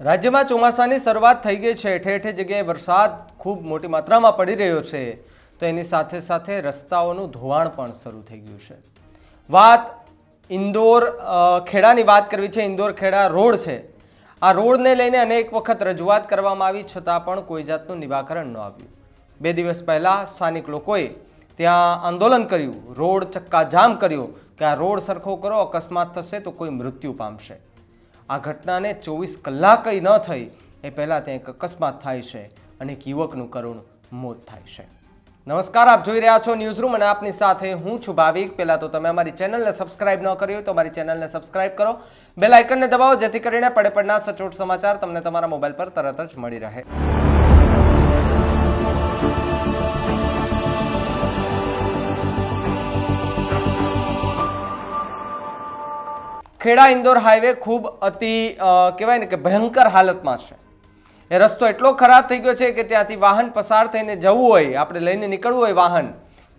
રાજ્યમાં ચોમાસાની શરૂઆત થઈ ગઈ છે. ઠેર ઠેર જગ્યાએ વરસાદ ખૂબ મોટી માત્રામાં પડી રહ્યો છે. તો એની સાથે સાથે રસ્તાઓનું ધોવાણ પણ શરૂ થઈ ગયું છે. વાત ઇન્દોર ખેડાની વાત કરવી છે. ઇન્દોર ખેડા રોડ છે. આ રોડને લઈને અનેક વખત રજૂઆત કરવામાં આવી છતાં પણ કોઈ જાતનું નિરાકરણ ન આવ્યું. બે દિવસ પહેલાં સ્થાનિક લોકોએ ત્યાં આંદોલન કર્યું. રોડ ચક્કાજામ કર્યો કે આ રોડ સરખો કરો, અકસ્માત થશે તો કોઈ મૃત્યુ પામશે. આ ઘટનાને ચોવીસ કલાકય ન થઈ એ પહેલાં ત્યાં એક અકસ્માત થાય છે અને એક યુવકનું કરુણ મોત થાય છે. નમસ્કાર, આપ જોઈ રહ્યા છો ન્યૂઝરૂમ અને આપની સાથે હું છું ભાવિક. પહેલાં તો તમે અમારી ચેનલને સબસ્ક્રાઇબ ન કરી હોય તો અમારી ચેનલને સબસ્ક્રાઇબ કરો. બેલ આઇકનને દબાવો જેથી કરીને પડે પડના સચોટ સમાચાર તમને તમારા મોબાઈલ પર તરત જ મળી રહે. ખેડા ઇન્દોર હાઈવે ખૂબ અતિ કહેવાય ને કે ભયંકર હાલતમાં છે. એ રસ્તો એટલો ખરાબ થઈ ગયો છે કે ત્યાંથી વાહન પસાર થઈને જવું હોય, આપણે લઈને નીકળવું હોય વાહન,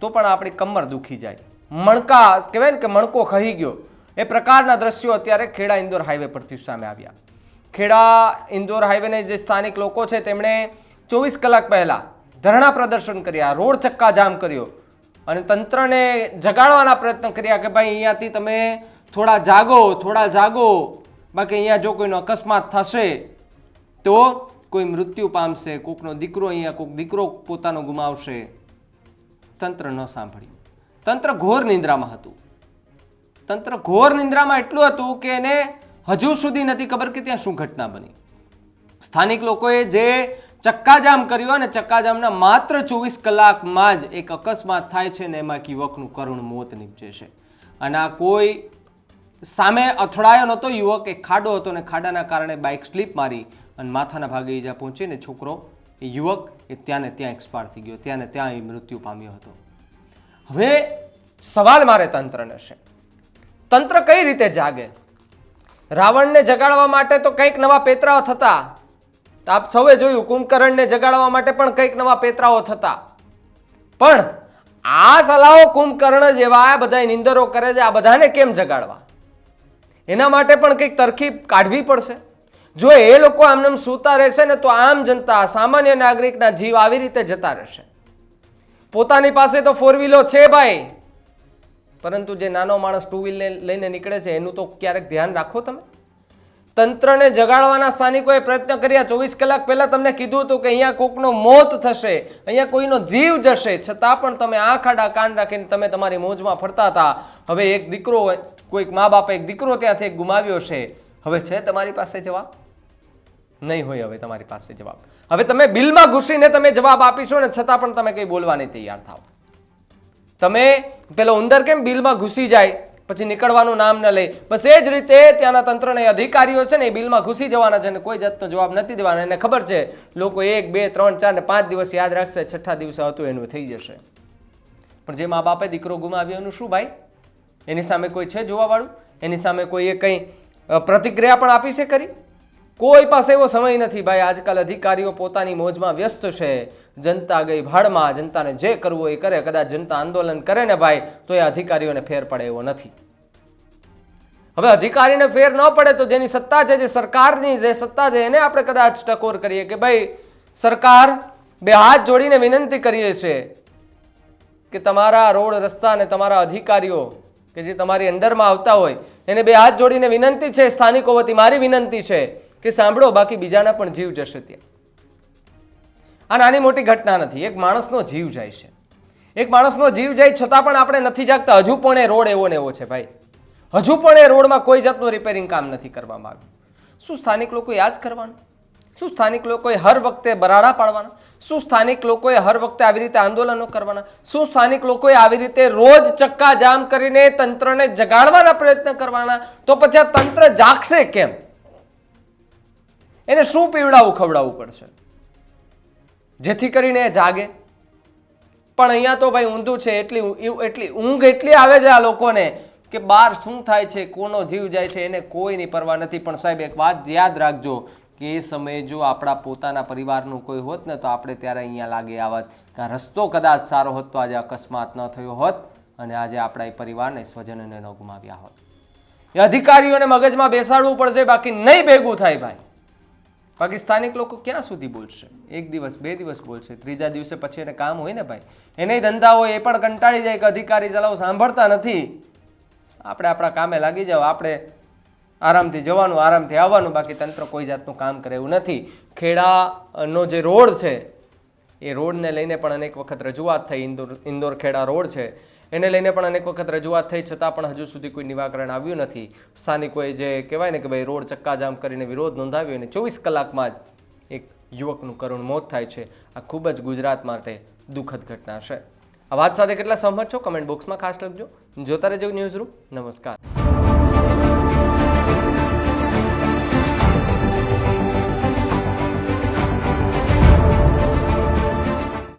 તો પણ આપણી કમર દુખી જાય. મણકા, કહેવાય ને કે મણકો ખહી ગયો. એ પ્રકારના દ્રશ્યો અત્યારે ખેડા ઇન્દોર હાઈવે પરથી સામે આવ્યા. ખેડા ઇન્દોર હાઈવેને જે સ્થાનિક લોકો છે, તેમણે ચોવીસ કલાક પહેલાં ધરણા પ્રદર્શન કર્યા, રોડ ચક્કા જામ કર્યો અને તંત્રને જગાડવાના પ્રયત્ન કર્યા કે ભાઈ અહીંયાથી તમે થોડા જાગો થોડા જાગો. બાકી અહીંયા જો કોઈનો અકસ્માત થશે, તો કોઈ મૃત્યુ પામશે, કોકનો દીકરો અહીંયા, કોક દીકરો પોતાનો ગુમાવશે. તંત્ર ન સાંભળ્યું. તંત્ર ઘોર નિંદ્રામાં હતું. તંત્ર ઘોર નિંદ્રામાં એટલું હતું કે એને હજુ સુધી નથી ખબર કે ત્યાં શું ઘટના બની. સ્થાનિક લોકોએ જે ચક્કાજામ કર્યું અને ચક્કાજામના માત્ર ચોવીસ કલાકમાં જ એક અકસ્માત થાય છે ને એમાં એક યુવકનું કરુણ મોત નીપજે છે. અને આ કોઈ સામે અથડાયો નહોતો, યુવક એક ખાડો હતો અને ખાડાના કારણે બાઇક સ્લીપ મારી અને માથાના ભાગે ઈજા પહોંચીને છોકરો, એ યુવક, એ ત્યાં ને ત્યાં એક્સપાયર થઈ ગયો. ત્યાં ને ત્યાં એ મૃત્યુ પામ્યો હતો. હવે સવાલ મારે તંત્રને છે. તંત્ર કઈ રીતે જાગે? રાવણને જગાડવા માટે તો કંઈક નવા પેતરાઓ થતા. આપ સૌએ જોયું, કુંભકર્ણને જગાડવા માટે પણ કંઈક નવા પેતરાઓ થતા. પણ આ સલાહો કુંભકર્ણ જેવા બધા નિંદરો કરે છે, આ બધાને કેમ જગાડવા? એના માટે પણ કંઈક તરકીબ કાઢવી પડશે. જો એ લોકો આમને સૂતા રહેશે ને તો આમ જનતા, સામાન્ય નાગરિકના જીવ આવી રીતે જતા રહેશે. પોતાની પાસે તો ફોર વ્હીલો છે ભાઈ. પરંતુ જે નાનો માણસ ટુ વ્હીલ લઈને નીકળે છે, એનું તો ક્યારેક ધ્યાન રાખો તમે. તંત્રને જગાડવાના સ્થાનિકોએ પ્રયત્ન કર્યા ચોવીસ કલાક પહેલા તમને કીધું હતું કે અહીંયા કોકનો મોત થશે, અહીંયા કોઈનો જીવ જશે. છતાં પણ તમે આ ખાડા કાન રાખીને તમે તમારી મોજમાં ફરતા હતા. હવે એક દીકરો કોઈક મા બાપે એક દીકરો ત્યાંથી ગુમાવ્યો છે. હવે છે તમારી પાસે જવાબ? નહીં હોય હવે તમારી પાસે જવાબ. હવે તમે બિલમાં ઘૂસીને તમે જવાબ આપીશો ને છતાં પણ તમે કંઈ બોલવા નહીં તૈયાર થાવ તમે પેલો ઉંદર કેમ બિલમાં ઘૂસી જાય? પછી નીકળવાનું નામ ન લે. બસ એ જ રીતે ત્યાંના તંત્રના અધિકારીઓ છે ને એ બિલમાં ઘૂસી જવાના છે ને કોઈ જાતનો જવાબ નથી દેવાના. એને ખબર છે, લોકો એક, બે, ત્રણ, ચાર ને પાંચ દિવસ યાદ રાખશે. છઠ્ઠા દિવસે હતું, એનું થઈ જશે. પણ જે મા બાપે દીકરો ગુમાવ્યો એનું શું ભાઈ? એની સામે કોઈ છે જોવાવાળું? એની સામે કોઈએ કંઈ પ્રતિક્રિયા પણ આપી છે કરી કોઈ પાસે એવો સમય નથી ભાઈ, આજકાલ અધિકારીઓ પોતાની મોજમાં વ્યસ્ત છે. જનતા ગઈ ભાડમાં, જનતાને જે કરવું એ કરે. કદાચ જનતા આંદોલન કરે ને ભાઈ, તો એ અધિકારીઓને ફેર પડે એવો નથી. હવે અધિકારીને ફેર ન પડે તો જેની સત્તા છે, જે સરકારની જે સત્તા છે, એને આપણે કદાચ ટકોર કરીએ કે ભાઈ, સરકાર બે હાથ જોડીને વિનંતી કરીએ છીએ કે તમારા રોડ રસ્તા અને તમારા અધિકારીઓ કે જે તમારી અંડરમાં આવતા હોય, એને બે હાથ જોડીને વિનંતી છે, સ્થાનિકો વતી મારી વિનંતી છે કે સાંભળો, બાકી બીજાના પણ જીવ જશે ત્યાં. આ નાની મોટી ઘટના નથી, એક માણસનો જીવ જાય છે. એક માણસનો જીવ જાય છતાં પણ આપણે નથી જાગતા, હજુ પણ એ રોડ એવો ને એવો છે ભાઈ. હજુ પણ એ રોડમાં કોઈ જાતનું રિપેરિંગ કામ નથી કરવામાં આવ્યું. શું સ્થાનિક લોકો યાદ કરવાનું? શું સ્થાનિક લોકોએ હર વખતે બરાડા પાડવાના? શું સ્થાનિક લોકોએ હર વખતે આવી રીતે આંદોલનો કરવાના? શું સ્થાનિક લોકોએ આવી રીતે રોજ ચક્કા જામ કરીને તંત્રને જગાડવાના પ્રયત્ન કરવાના? તો પછી આ તંત્ર જાગશે કેમ? એને શું પીવડાવવું ખવડાવવું પડશે? જેથી કરીને એ જાગે. પણ અહીંયા તો ભાઈ ઊંધું છે, એટલી એટલી ઊંઘ એટલી આવે છે આ લોકોને કે બહાર શું થાય છે, કોનો જીવ જાય છે, એને કોઈની પરવા નથી. પણ સાહેબ, એક વાત યાદ રાખજો. કે એ સમયે જો આપણા પોતાના પરિવારનું કોઈ હોત ને તો આપણે ત્યારે અહીંયા લાગે આવત કે રસ્તો કદાચ સારો હોત તો આજે અકસ્માત ન થયો હોત અને આજે આપણા એ પરિવારને સ્વજનને ન ગુમાવ્યા હોત. એ અધિકારીઓને મગજમાં બેસાડવું પડશે, બાકી નહીં ભેગું થાય ભાઈ. બાકી સ્થાનિક લોકો ક્યાં સુધી બોલશે? એક દિવસ, બે દિવસ બોલશે, ત્રીજા દિવસે પછી એને કામ હોય ને ભાઈ. એને ધંધા હોય એ પણ કંટાળી જાય કે અધિકારી ચલાવો, સાંભળતા નથી. આપણે આપણા કામે લાગી જાવ આપણે આરામથી જવાનું, આરામથી આવવાનું, બાકી તંત્ર કોઈ જાતનું કામ કરે એવું નથી. ખેડાનો જે રોડ છે, એ રોડને લઈને પણ અનેક વખત રજૂઆત થઈ. ઇન્દોર ઇન્દોર ખેડા રોડ છે, એને લઈને પણ અનેક વખત રજૂઆત થઈ, છતાં પણ હજુ સુધી કોઈ નિવાકરણ આવ્યું નથી. સ્થાનિકોએ જે કહેવાય ને કે ભાઈ રોડ ચક્કાજામ કરીને વિરોધ નોંધાવ્યો અને ચોવીસ કલાકમાં જ એક યુવકનું કરુણ મોત થાય છે. આ ખૂબ જ ગુજરાત માટે દુઃખદ ઘટના છે. આ વાત સાથે કેટલા સહમત છો? કમેન્ટ બોક્સમાં ખાસ લખજો. જોતા રહેજો ન્યૂઝ રૂમ નમસ્કાર.